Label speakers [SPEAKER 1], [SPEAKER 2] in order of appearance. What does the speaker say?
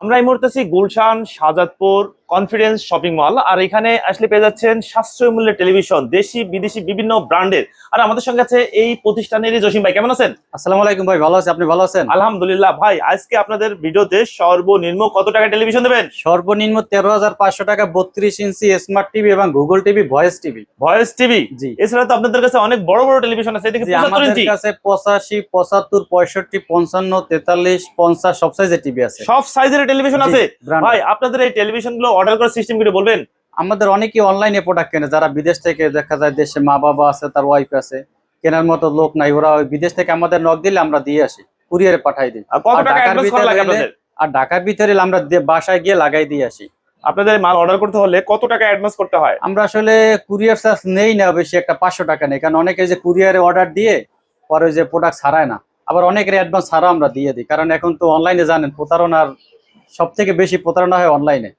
[SPEAKER 1] আমরা এই মুহূর্তে আছি Gulshan Shahjadpur confidence shopping mall আর এখানে আসলে পেয়ে যাচ্ছেন সাশ্রয় মূল্যের টেলিভিশন দেশি বিদেশি বিভিন্ন ব্র্যান্ডের। আর আমাদের সঙ্গে আছে এই প্রতিষ্ঠানেরই জসিম ভাই। কেমন আছেন?
[SPEAKER 2] আসসালামু আলাইকুম ভাই ভালো আছি। আপনি ভালো আছেন?
[SPEAKER 1] আলহামদুলিল্লাহ ভাই আজকে আপনাদের ভিডিওতে সর্বনিম্ন কত টাকা টেলিভিশন দেবেন?
[SPEAKER 2] সর্বনিম্ন তেরো হাজার পাঁচশো টাকা বত্রিশ ইঞ্চি স্মার্ট টিভি এবং Google TV voice TV
[SPEAKER 1] voice TV
[SPEAKER 2] জি।
[SPEAKER 1] এছাড়া তো আপনাদের কাছে অনেক বড় বড় টেলিভিশন আছে এদিকে
[SPEAKER 2] আমাদের কাছে পঁচাশি পঁচাত্তর পঁয়ষট্টি পঞ্চান্ন তেতাল্লিশ পঞ্চাশ সব সাইজের টিভি আছে।
[SPEAKER 1] সব সাইজের টেলিভিশন আছে। ভাই আপনাদের এই টেলিভিশনগুলো অর্ডার করার সিস্টেম করে বলবেন?
[SPEAKER 2] আমাদের অনেকেই অনলাইনে প্রোডাক্ট কেনে যারা বিদেশ থেকে দেখা যায় দেশে মা বাবা আছে তার ওয়াইফ আছে কেনার মতো লোক নাই ওরা বিদেশ থেকে আমাদের নক দিলে আমরা দিয়ে আসি কুরিয়ারে পাঠাই দিই।
[SPEAKER 1] আর কত টাকা
[SPEAKER 2] ঢাকার ভিতরে
[SPEAKER 1] লাগে আপনাদের?
[SPEAKER 2] আর ঢাকার ভিতরে আমরা বাসায় গিয়ে লাগাই দিয়ে আসি।
[SPEAKER 1] আপনাদের মাল অর্ডার করতে হলে কত টাকা অ্যাডভান্স করতে হয়?
[SPEAKER 2] আমরা আসলে কুরিয়ার চার্জ নেই না বেশি একটা পাঁচশো টাকা নেই কারণ অনেকে যে কুরিয়ারে অর্ডার দিয়ে পরে ওই যে প্রোডাক্ট ছাড়ায় না। আবার অনেকের অ্যাডভান্স ছাড়া আমরা দিয়ে দিই কারণ এখন তো অনলাইনে জানেন প্রতারণার সব থেকে বেশি প্রতারণা হয় অনলাইনে